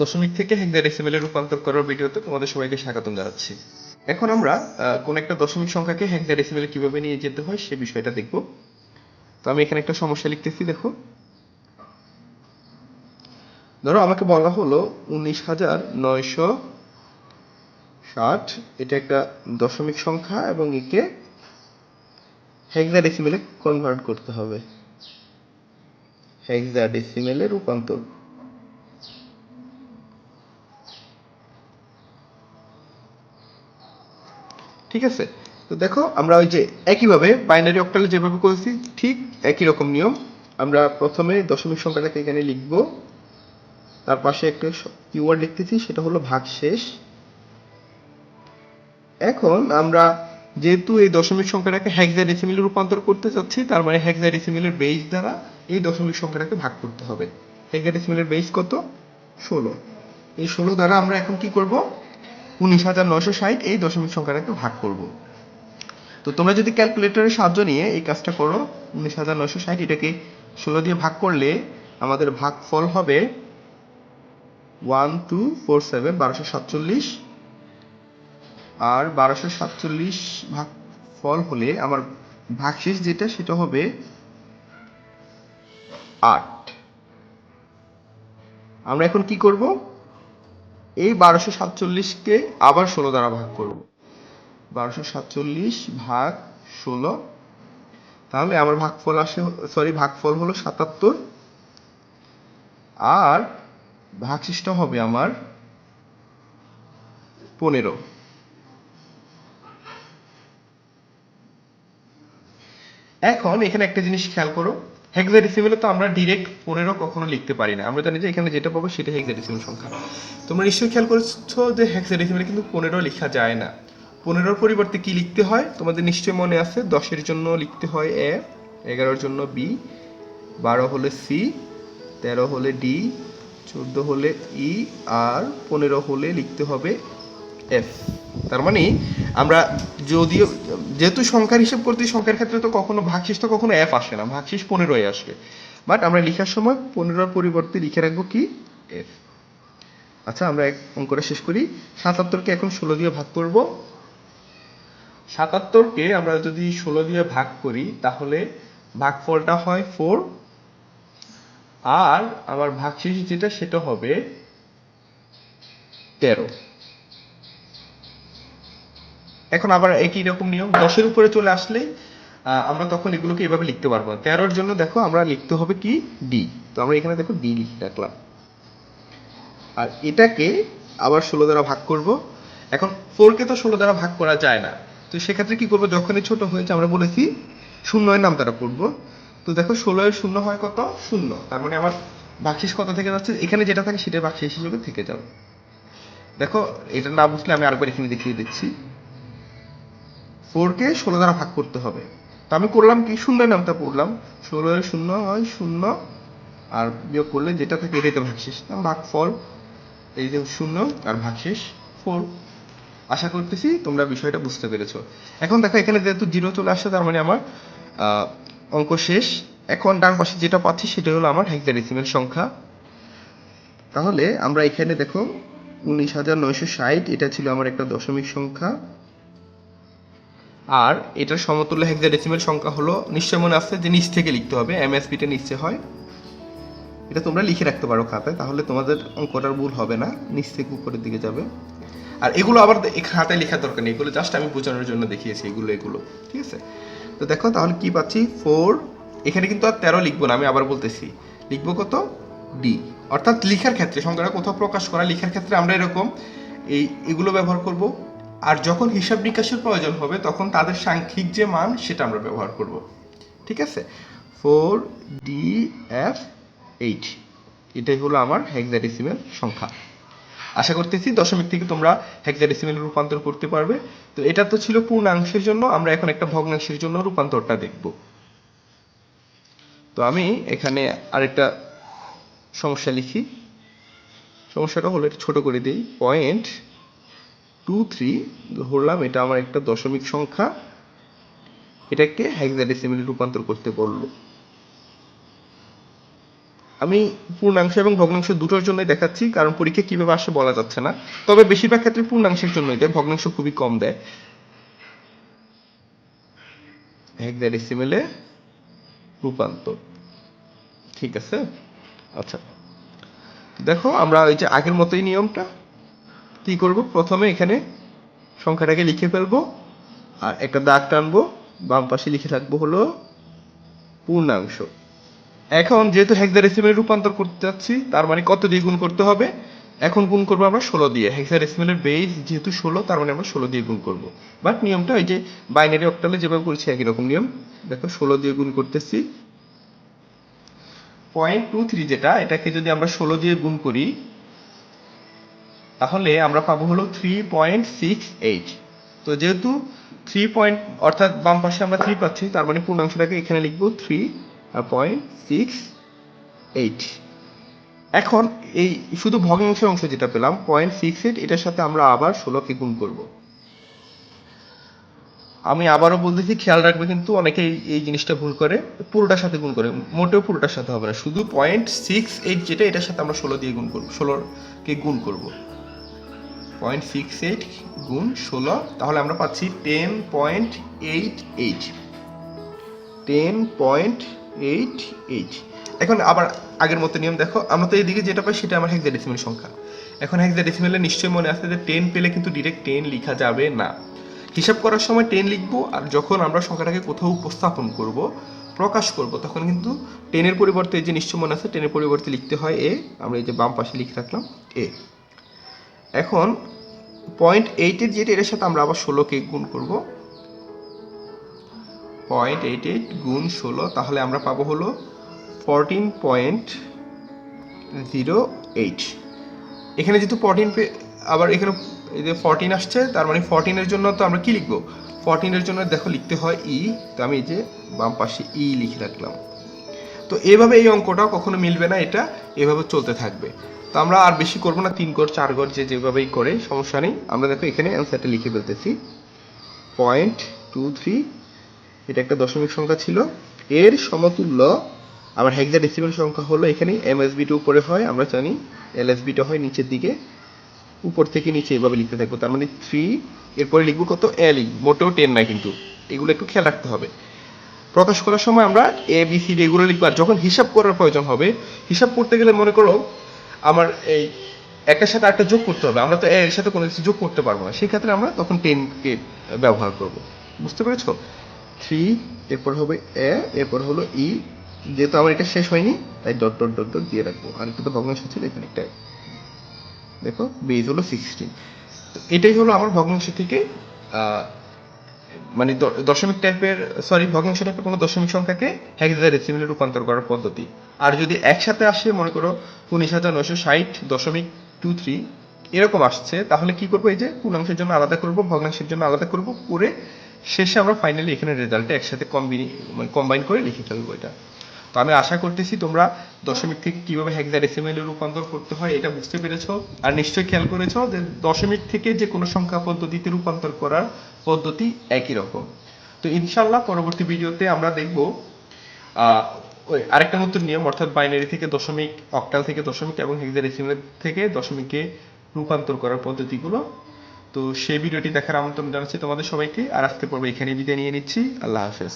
দশমিক থেকে হেক্সাডেসিমেলে রূপান্তর করার ভিডিওতে তোমাদের সবাইকে স্বাগতম জানাচ্ছি। এখন আমরা কোন একটা দশমিক সংখ্যাকে হেক্সাডেসিমেলে কীভাবে নিয়ে যেতে হয় সে বিষয়টা দেখব। তো আমি এখানে একটা সমস্যা লিখতেছি, দেখো। ধরো, আমাকে বলা হলো উনিশ হাজার নয়শো ষাট। এটা একটা দশমিক সংখ্যা এবং একে হেক্সাডেসিমেলে কনভার্ট করতে হবে। হেক্সাডেসিমেলে রূপান্তর ঠিক আছে? তো দেখো, আমরা ওই যে একইভাবে বাইনারি অক্টালে যেভাবে করেছি, ঠিক একই রকম নিয়ম। আমরা প্রথমে দশমিক সংখ্যাটাকে এখানে লিখব। তার পাশে একটা কিওয়ার্ড লিখতেছি, সেটা হলো ভাগশেষ। এখন আমরা যেহেতু এই দশমিক সংখ্যাটাকে হেক্সাডেসিমেলে রূপান্তর করতে চাচ্ছি, তার মানে হেক্সাডেসিমেলের বেস দ্বারা এই দশমিক সংখ্যাটাকে ভাগ করতে হবে। হেক্সাডেসিমেলের বেস কত? ষোলো। এই ষোলো দ্বারা আমরা এখন কি করব? উনিশ হাজার নশো ষাট এই দশমিক সংখ্যাটাকে ভাগ করব। তো তোমরা যদি ক্যালকুলেটরের সাহায্য নিয়ে এই কাজটা করো, উনিশ হাজার নশো ষাট এটাকে ষোলো দিয়ে ভাগ করলে আমাদের ভাগফল হবে ওয়ান টু ফোর সেভেন বারোশো সাতচল্লিশ। আর বারোশো সাতচল্লিশ ভাগ ফল হলে আমার ভাগশেষ যেটা সেটা হবে আট। আমরা এখন কি করব? এই বারোশো সাতচল্লিশকে আবার ষোলো দ্বারা ভাগ করব। বারোশো সাতচল্লিশ ভাগ ষোলো। তাহলে আমার ভাগফল আসে সরি ভাগফল হলো সাতাত্তর। আর ভাগশেষটা হবে আমার পনেরো। এখন এখানে একটা জিনিস খেয়াল করো। হেক্সাডেসিমেলে তো আমরা ডিরেক্ট পনেরো কখনো লিখতে পারি না। আমরা জানি যে এখানে যেটা পাবো সেটা হেক্সাডেসিমেল সংখ্যা। তোমরা নিশ্চয়ই খেয়াল করেছ যে হেক্সাডেসিমেলে কিন্তু পনেরো লেখা যায় না। পনেরোর পরিবর্তে কি লিখতে হয়? তোমাদের নিশ্চয়ই মনে আছে, দশের জন্য লিখতে হয় এ, এগারোর জন্য বি, বারো হলে সি, তেরো হলে ডি, চোদ্দ হলে ই, আর পনেরো হলে লিখতে হবে এফ তার মানে আমরা যদিও, যেহেতু সংখ্যার হিসেব করতে সংখ্যার ক্ষেত্রে তো কখনো ভাগশেষ তো কখনো এফ আসে না, ভাগশেষ পনেরোই আসবে। বাট আমরা লেখার সময় পনেরোর পরিবর্তে লিখে রাখব কি? এফ আচ্ছা আমরা এক অঙ্কটা শেষ করি। সাতাত্তরকে এখন ষোলো দিয়ে ভাগ করব। সাতাত্তরকে আমরা যদি ষোলো দিয়ে ভাগ করি, তাহলে ভাগফলটা হয় ফোর আর আমার ভাগশেষ যেটা, সেটা হবে তেরো। এখন আবার একই রকম নিয়ম, দশের উপরে চলে আসলেই আমরা তখন এগুলোকে এভাবে লিখতে পারব তেরোর জন্য দেখো আমরা লিখতে হবে কি? ডি তো আমরা এখানে দেখো ডি লিখে রাখলাম। আর এটাকে আবার ষোলো দ্বারা ভাগ করব। এখন ফোরকে তো ষোলো দ্বারা ভাগ করা যায় না। তো সেক্ষেত্রে কি করব? যখনই ছোট হয়েছে আমরা বলেছি শূন্যের নাম তারা করব। তো দেখো ষোলো এর শূন্য হয় কত? শূন্য। তার মানে আমার বাকশিস কত থেকে যাচ্ছে? এখানে যেটা থাকে সেটা বাকশিস হিসেবে থেকে যাবে। দেখো এটা না বুঝলে আমি আরেকবার এখানে দেখিয়ে দিচ্ছি। ফোরকে ষোলো দ্বারা ভাগ করতে হবে। তো আমি করলাম কি? শূন্য নামটা পড়লাম। ষোলো শূন্য হয় শূন্য। আর বিয়োগ করলে যেটা থাকে এটাই তো ভাগশেষ। ভাগ ফল এই যে শূন্য আর ভাগশেষ ফোর। আশা করতেছি তোমরা বিষয়টা বুঝতে পেরেছ। এখন দেখো, এখানে যেহেতু জিরো চলে আসছে, তার মানে আমার অঙ্ক শেষ। এখন ডান পাশে যেটা পাচ্ছি, সেটা হলো আমার হেক্সাডেসিমেল সংখ্যা। তাহলে আমরা এখানে দেখো, উনিশ হাজার নয়শো ষাট, এটা ছিল আমার একটা দশমিক সংখ্যা। আর এটার সমতুল্য হেক্সাডেসিমেল সংখ্যা হলো, নিশ্চয় মনে আছে যে নিচ থেকে লিখতে হবে এমএসপিটা নিচে হয়। এটা তোমরা লিখে রাখতে পারো খাতায়, তাহলে তোমাদের অঙ্কটার ভুল হবে না, নিচ থেকে উপরের দিকে যাবে। আর এগুলো আবার খাতায় লেখার দরকার নেই, এগুলো জাস্ট আমি বোঝানোর জন্য দেখিয়েছি, এগুলো এগুলো, ঠিক আছে? তো দেখো, তাহলে কি পাচ্ছি? ফোর এখানে কিন্তু আর তেরো লিখব না, আমি আবার বলতেছি। লিখব কত? ডি অর্থাৎ লিখার ক্ষেত্রে সংখ্যাটা কোথাও প্রকাশ করা, লিখার ক্ষেত্রে আমরা এরকম এই, এগুলো ব্যবহার করব। আর যখন হিসাব নিকাশের প্রয়োজন হবে, তখন তাদের সাংখ্যিক যে মান, সেটা আমরা ব্যবহার করব। ঠিক আছে? Four D F eight. এটাই হলো আমার হেক্সাডেসিমেল সংখ্যা। আশা করতেছি দশমিক থেকে তোমরা হেক্সাডেসিমেল রূপান্তর করতে পারবে। তো এটা তো ছিল পূর্ণাংশের জন্য, আমরা এখন একটা ভগ্নাংশের জন্য রূপান্তরটা দেখব। তো আমি এখানে আরেকটা সমস্যা লিখি। সমস্যাটা হলো এটা ছোট করে দিই। পয়েন্ট টু থ্রি ধরলাম, এটা আমার একটা দশমিক সংখ্যা। এটাকে হেক্সাডেসিমেলে রূপান্তর করতে বলল। আমি পূর্ণাংশ এবং ভগ্নাংশ দুটোর জন্যই দেখাচ্ছি, কারণ পরীক্ষা কীভাবে আসে বলা যাচ্ছে না। তবে বেশিরভাগ ক্ষেত্রে পূর্ণাংশের জন্যই দেয়, ভগ্নাংশ খুবই কম দেয়। হেক্সাডেসিমেলে রূপান্তর। ঠিক আছে? আচ্ছা। দেখো, আমরা ওই যে আগের মতোই নিয়মটা। কি করব? প্রথমে এখানে সংখ্যাটাকে লিখে ফেলব, আর একটা দাগ টানবো, বাম পাশে লিখে থাকব হলো পূর্ণাংশ। এখন যেহেতু হেক্সাডেসিমেলে রূপান্তর করতে যাচ্ছি তার মানে কত দিয়ে গুণ করতে হবে? এখন গুণ করব আমরা ষোলো দিয়ে। হেক্সাডেসিমেলের বেস যেহেতু ষোলো, তার মানে আমরা ষোলো দিয়ে গুণ করব। বাট নিয়মটা ওই যে বাইনারি অক্টালে যেভাবে করেছি একই রকম নিয়ম। দেখো, ষোলো দিয়ে গুণ করতেছি। পয়েন্ট টু থ্রি যেটা, এটাকে যদি আমরা ষোলো দিয়ে গুণ করি তাহলে আমরা পাবো হলো থ্রি পয়েন্ট সিক্স এইট তো যেহেতু থ্রি পয়েন্ট অর্থাৎ বাম পাশে আমরা থ্রি পাচ্ছি, তার মানে পূর্ণাংশটাকে এখানে লিখব থ্রি পয়েন্ট সিক্স এইট এখন এই শুধু ভগ্নাংশের অংশ যেটা পেলাম পয়েন্ট সিক্স এইট এটার সাথে আমরা আবার ষোলোকে গুণ করব। আমি আবারও বলতেছি, খেয়াল রাখবে কিন্তু অনেকে এই- জিনিসটা ভুল করে, পুরোটার সাথে গুণ করে, মোটেও পুরোটার সাথে হবে না, শুধু পয়েন্ট সিক্স এইট যেটা, এটার সাথে আমরা ষোলো দিয়ে গুণ করব, ষোলোকে গুণ করব। পয়েন্ট সিক্স এইট গুণ ষোলো, তাহলে আমরা পাচ্ছি ten point eight eight. Ten point eight eight. এখন আবার আগের মতো নিয়ম দেখো, আমরা তো এইদিকে যেটা পাই সেটা আমার হেক্সাডেসিমেল সংখ্যা। এখন হেক্সাডেসিমেলে নিশ্চয়ই মনে আছে যে টেন পেলে কিন্তু ডিরেক্ট টেন লেখা যাবে না। হিসাব করার সময় টেন লিখব, আর যখন আমরা সংখ্যাটাকে কোথাও উপস্থাপন করব, প্রকাশ করব, তখন কিন্তু টেনের পরিবর্তে যে নিশ্চয় মনে আছে, টেনের পরিবর্তে লিখতে হয় এ। আমরা এই যে বাম পাশে লিখে রাখলাম এ। এখন পয়েন্ট এইটের যেটা, এটার সাথে আমরা আবার ষোলোকে গুণ করব। পয়েন্ট এইট এইট গুণ ষোলো, তাহলে আমরা পাবো হলো ফরটিন পয়েন্ট জিরো এইট এখানে যেহেতু ফোরটিন আবার এখানে এই যে ফোরটিন আসছে, তার মানে ফোরটিনের জন্য তো আমরা কি লিখব? ফোরটিনের জন্য দেখো লিখতে হয় ই তো আমি এই যে বাম পাশে ই লিখে রাখলাম। তো এভাবে এই অঙ্কটা কখনো মিলবে না, এটা এভাবে চলতে থাকবে। তো আমরা আর বেশি করব না, তিন গড়, চার গড় যে যেভাবেই করে, সমস্যা নেই। আমরা দেখো এখানে অ্যান্সারটা লিখে ফেলতেছি। পয়েন্ট টু থ্রি এটা একটা দশমিক সংখ্যা ছিল। এর সমতুল্য আমার হেক্সাডেসিমাল সংখ্যা হলো এখানে এমএসবিটা উপরে হয়, আমরা জানি এলএসবিটা হয় নিচের দিকে। উপর থেকে নিচে এভাবে লিখতে থাকব, তার মানে থ্রি এরপরে লিখব কত? এ লিখব মোটেও টেন না কিন্তু। এগুলো একটু খেয়াল রাখতে হবে। প্রকাশ করার সময় আমরা এ বি সি ডি এগুলো লিখব, আর যখন হিসাব করার প্রয়োজন হবে, হিসাব করতে গেলে মনে করো আমার এই একটার সাথে একটা যোগ করতে হবে। আমরা তো এর সাথে কোনো কিছু যোগ করতে পারব না। সেই ক্ষেত্রে আমরা তখন টেনকে ব্যবহার করব। বুঝতে পেরেছ? থ্রি এরপর হবে এ এরপর হলো ই যেহেতু আমার এটা শেষ হয়নি, তাই ডট ডট ডট ডট দিয়ে রাখব। আর একটু তো ভগ্নাংশ ছিল এখানে একটা দেখো বেজ হলো সিক্সটিন এটাই হলো আমার ভগ্নাংশ থেকে মানে দশমিক টাইপের সরি ভগ্নাংশ টাইপের কোনো দশমিক সংখ্যাকে হেক্সাডেসিমেলে রূপান্তর করার পদ্ধতি। আর যদি একসাথে আসে, মনে করো উনিশ হাজার নয়শো ষাট দশমিক টু থ্রি এরকম আসছে। তাহলে কি করব? এই যে পূর্ণাংশের জন্য আলাদা করব, ভগ্নাংশের জন্য আলাদা করব। করে শেষে আমরা ফাইনালি এখানে রেজাল্টটা একসাথে কম্বিনি মানে কম্বাইন করে লিখে ফেলব এটা। তো আমি আশা করতেছি তোমরা দশমিক থেকে কীভাবে কীভাবে হেক্সাডেসিমেলে রূপান্তর করতে হয় এটা বুঝতে পেরেছ। আর নিশ্চয়ই খেয়াল করেছ যে দশমিক থেকে যে কোনো সংখ্যা পদ্ধতিতে রূপান্তর করার পদ্ধতি একই রকম। তো ইনশাল্লাহ পরবর্তী ভিডিওতে আমরা দেখব ওই, আরেকটা নতুন নিয়ম, অর্থাৎ বাইনারি থেকে দশমিক অক্টাল থেকে দশমিক এবং হেক্সাডেসিমাল থেকে দশমিকে রূপান্তর করার পদ্ধতিগুলো। তো সেই ভিডিওটি দেখার আমন্ত্রণ জানাচ্ছি তোমাদের সবাইকে, আর আজকে পর্ব এখানে বিদায় নিয়ে নিচ্ছি। আল্লাহ হাফেজ।